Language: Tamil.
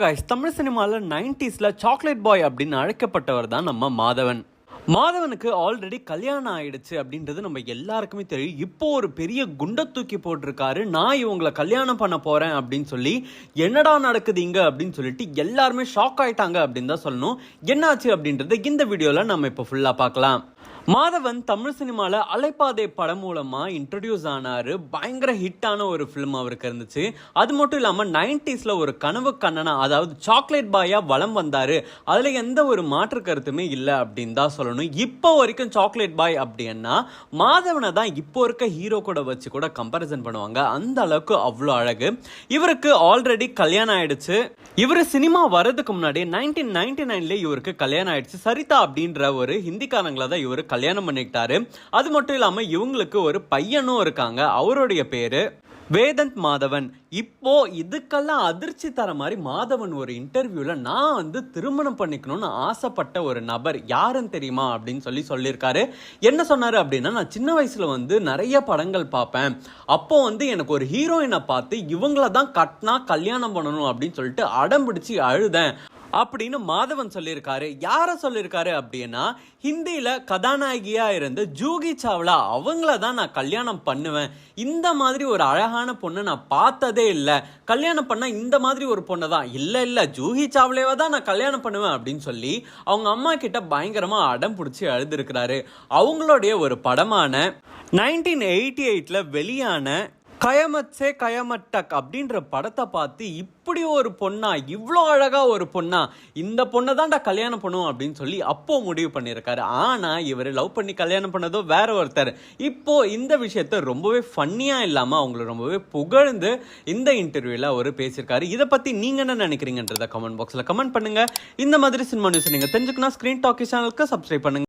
கைஸ் தமிழ் சினிமாவில் நைன்டிஸில் சாக்லேட் பாய் அப்படின்னு அழைக்கப்பட்டவர் தான் நம்ம மாதவன். மாதவனுக்கு ஆல்ரெடி கல்யாணம் ஆயிடுச்சு அப்படின்றது நம்ம எல்லாருக்குமே தெரியும். இப்போ ஒரு பெரிய குண்டை தூக்கி போட்டிருக்காரு. நான் இவங்களை கல்யாணம் பண்ண போறேன் அப்படின்னு சொல்லி என்னடா நடக்குது இங்க அப்படின்னு சொல்லிட்டு எல்லாருமே ஷாக் ஆயிட்டாங்க அப்படின்னு தான் சொல்லணும். என்னாச்சு அப்படின்றத இந்த வீடியோவில் நம்ம இப்போ ஃபுல்லாக பார்க்கலாம். மாதவன் தமிழ் சினிமாவில் அலைப்பாதை படம் மூலமாக இன்ட்ரடியூஸ் ஆனாரு. பயங்கர ஹிட்டான ஒரு ஃபிலிம் அவருக்கு இருந்துச்சு. அது மட்டும் இல்லாமல் நைன்டிஸில் ஒரு கனவு கண்ணனா அதாவது சாக்லேட் பாயாக வளம் வந்தார். அதில் எந்த ஒரு மாற்று கருத்துமே இல்லை அப்படின்னு தான் சொல்லணும். இப்போ வரைக்கும் சாக்லேட் பாய் அப்படின்னா மாதவனை தான் இப்போ இருக்க ஹீரோ கூட வச்சு கூட கம்பேரிசன் பண்ணுவாங்க. அந்த அளவுக்கு அவ்வளோ அழகு. இவருக்கு ஆல்ரெடி கல்யாணம் ஆயிடுச்சு. இவர் சினிமா வர்றதுக்கு முன்னாடி நைன்டீன் நைன்டி நைன்லேயே இவருக்கு கல்யாணம் ஆயிடுச்சு. சரிதா அப்படின்ற ஒரு ஹிந்திக்காரங்களை தான் இவர் கல்யாணம் பண்ணிக்கிட்டாரு. அது மட்டும் இல்லாமல் இவங்களுக்கு ஒரு பையனும் இருக்காங்க. அவருடைய பேரு வேதந்த் மாதவன். இப்போ இதுக்கெல்லாம் அதிர்ச்சி தர மாதிரி மாதவன் ஒரு இன்டர்வியூவில் நான் வந்து திருமணம் பண்ணிக்கணும்னு ஆசைப்பட்ட ஒரு நபர் யாருன்னு தெரியுமா அப்படின்னு சொல்லி சொல்லியிருக்காரு. என்ன சொன்னார் அப்படின்னா நான் சின்ன வயசில் வந்து நிறைய படங்கள் பார்ப்பேன். அப்போ வந்து எனக்கு ஒரு ஹீரோயினை பார்த்து இவங்கள தான் கட்டினா கல்யாணம் பண்ணணும் அப்படின்னு சொல்லிட்டு அடம் பிடிச்சி அழுதேன். அப்படின்னு மாதவன் சொல்லியிருக்காரு. யாரை சொல்லியிருக்காரு அப்படின்னா ஹிந்தியில் கதாநாயகியாக இருந்த ஜூகி சாவ்லா அவங்கள தான் நான் கல்யாணம் பண்ணுவேன். இந்த மாதிரி ஒரு அழகான பொண்ணை நான் பார்த்ததே இல்லை. கல்யாணம் பண்ணால் இந்த மாதிரி ஒரு பொண்ணை தான். இல்லை இல்லை ஜூஹி சாவ்லேவை தான் நான் கல்யாணம் பண்ணுவேன் அப்படின்னு சொல்லி அவங்க அம்மா கிட்ட பயங்கரமாக அடம் பிடிச்சி அழுதுருக்கிறாரு அவங்களுடைய ஒரு படமான நைன்டீன் எயிட்டி எயிட்டில் வெளியான கயமத் சே அப்படின்ற படத்தை பார்த்து இப்படி ஒரு பொண்ணா இவ்வளோ அழகாக ஒரு பொண்ணா இந்த பொண்ணை தான்டா கல்யாணம் பண்ணுவோம் அப்படின்னு சொல்லி அப்போ முடிவு பண்ணியிருக்காரு. ஆனால் இவர் லவ் பண்ணி கல்யாணம் பண்ணதோ வேற ஒருத்தர். இப்போ இந்த விஷயத்த ரொம்பவே ஃபன்னியாக இல்லாமல் அவங்கள ரொம்பவே புகழ்ந்து இந்த இன்டர்வியூவில் அவர் பேசியிருக்காரு. இதை பற்றி நீங்கள் என்ன நினைக்கிறீங்கன்றத கமெண்ட் பாக்ஸில் கமெண்ட் பண்ணுங்க. இந்த மாதிரி சினிமா நியூஸ் நீங்கள் தெரிஞ்சுக்கணும் ஸ்க்ரீன் டாக்கி சேனலுக்கு சப்ஸ்கிரைப் பண்ணுங்க.